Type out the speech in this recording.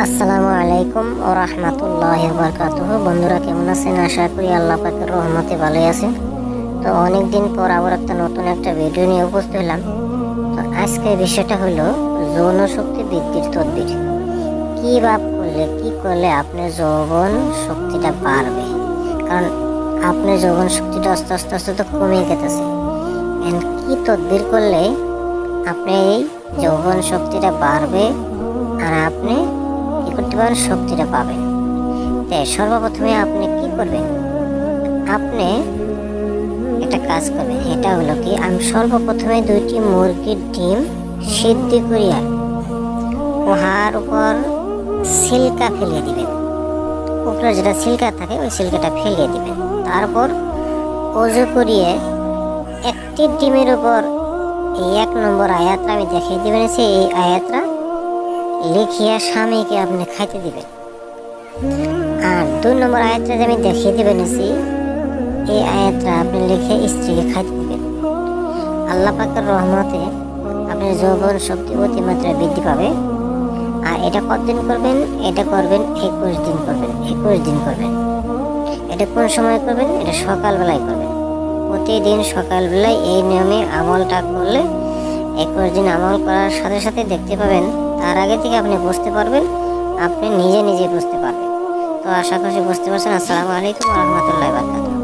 আসসালামু আলাইকুম ও রহমতুল্লাহ বরকাতুহ। বন্ধুরা, কেমন আছেন? আশা করি আল্লাহ পাকের রহমতে ভালোই আছেন। তো অনেক দিন পর আবার একটা নতুন একটা ভিডিও নিয়ে উপস্থিত হলাম। তো আজকে বিষয়টা হলো যৌন শক্তি বৃদ্ধির তদবির। কি ভাব করলে, কি করলে আপনার যৌবন শক্তিটা বাড়বে? কারণ আপনার যৌবন শক্তিটা আস্তে আস্তে আস্তে তো কমে গেতেছে। কি তদবির করলে আপনি এই যৌবন শক্তিটা বাড়বে? আর আপনি কি শক্তিটা পাবেন তাই সর্বপ্রথমে আপনি কি করবেন? আপনি একটা কাজ করবেন, এটা হলো কি, আমি সর্বপ্রথমে দুইটি মুরগির ডিম সিদ্ধ করিয়া উহার উপর সিল্কা ফেলিয়ে দিবেন। উপরে যেটা সিল্কা থাকে, ওই সিল্কাটা ফেলিয়ে দিবেন। তারপর অজু করিয়ে একটি ডিমের উপর এই এক নম্বর আয়াতটা আমি দেখিয়ে দিবেন সে এই আয়াতটা লিখিয়া স্বামীকে আপনি খাইতে দিবেন। আর দুই নম্বর আয়াতটা আমি দেখিয়ে দিবেন এসি এই আয়াতটা আপনি লিখে স্ত্রীকে খাইতে দিবেন। আল্লাহ পাকের রহমতে আপনার যৌবন শক্তি অতিমাত্রায় বৃদ্ধি পাবে। আর এটা কতদিন করবেন? এটা করবেন একুশ দিন করবেন, একুশ দিন করবেন। এটা কোন সময় করবেন? এটা সকালবেলায় করবেন। প্রতিদিন সকালবেলায় এই নিয়মে আমলটা করলে একুশ দিন আমল করার সাথে সাথে দেখতে পাবেন, তার আগে থেকে আপনি বুঝতে পারবেন, আপনি নিজে নিজে বুঝতে পারবেন। তো আশা করছি বুঝতে পারছেন। আসসালামু আলাইকুম রহমতুল্লাহ বারকাত